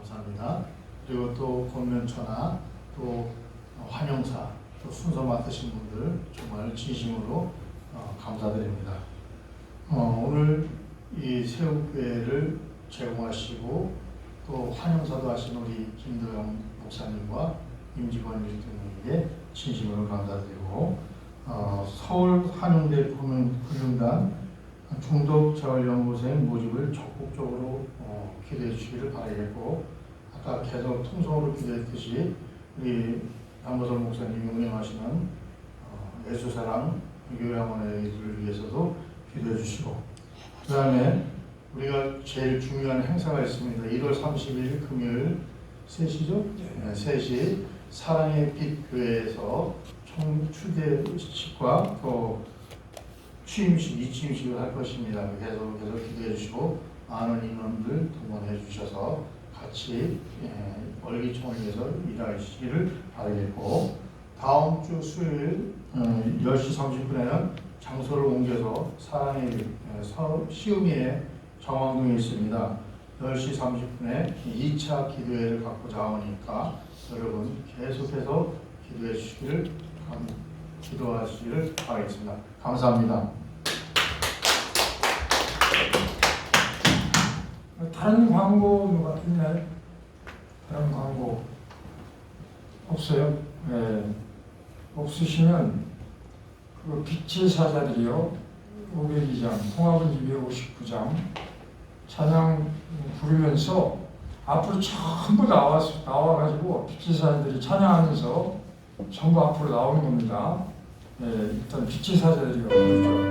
감사합니다. 그리고 또 권면처나 또 환영사 또 순서 맡으신 분들 정말 진심으로 어, 감사드립니다. 어, 오늘 이 새우교회를 제공하시고 또 환영사도 하신 우리 김도영 목사님과 임직원 일등에게 진심으로 감사드리고 어, 서울 한영대 금융단 중독재활연구소의 모집을 적극적으로 어, 기도해 주시기를 바라겠고 아까 계속 통성으로 기도했듯이 우리 양보설 목사님이 운영하시는 어, 예수사랑 교회학원회를 위해서도 기도해 주시고 그 다음에 우리가 제일 중요한 행사가 있습니다. 1월 30일 금요일 3시죠? 네, 3시 사랑의 빛 교회에서 총 추대 식과 또 취임식, 이취임식을 할 것입니다. 계속 계속 기도해 주시고 많은 인원들 동원해 주셔서 같이 예, 월기총을 위해서 일하시기를 바라겠고 다음 주 수요일 음, 10시 30분에는 장소를 옮겨서 사랑의 빛, 예, 서- 시음이의 정왕동에 있습니다. 10시 30분에 2차 기도회를 갖고자 하니까 여러분 계속해서 기도해 주시기를 감- 기도하시기를 바라겠습니다. 감사합니다. 다른 광고 누가 있나요? 다른 광고 없어요? 네. 없으시면 그 빛의 사자들이요 502장 통합은 259장 찬양 부르면서 앞으로 전부 나와 나와가지고 빛의 사자들이 찬양하면서 전부 앞으로 나오는 겁니다. 네, 일단 사자들이 부르죠.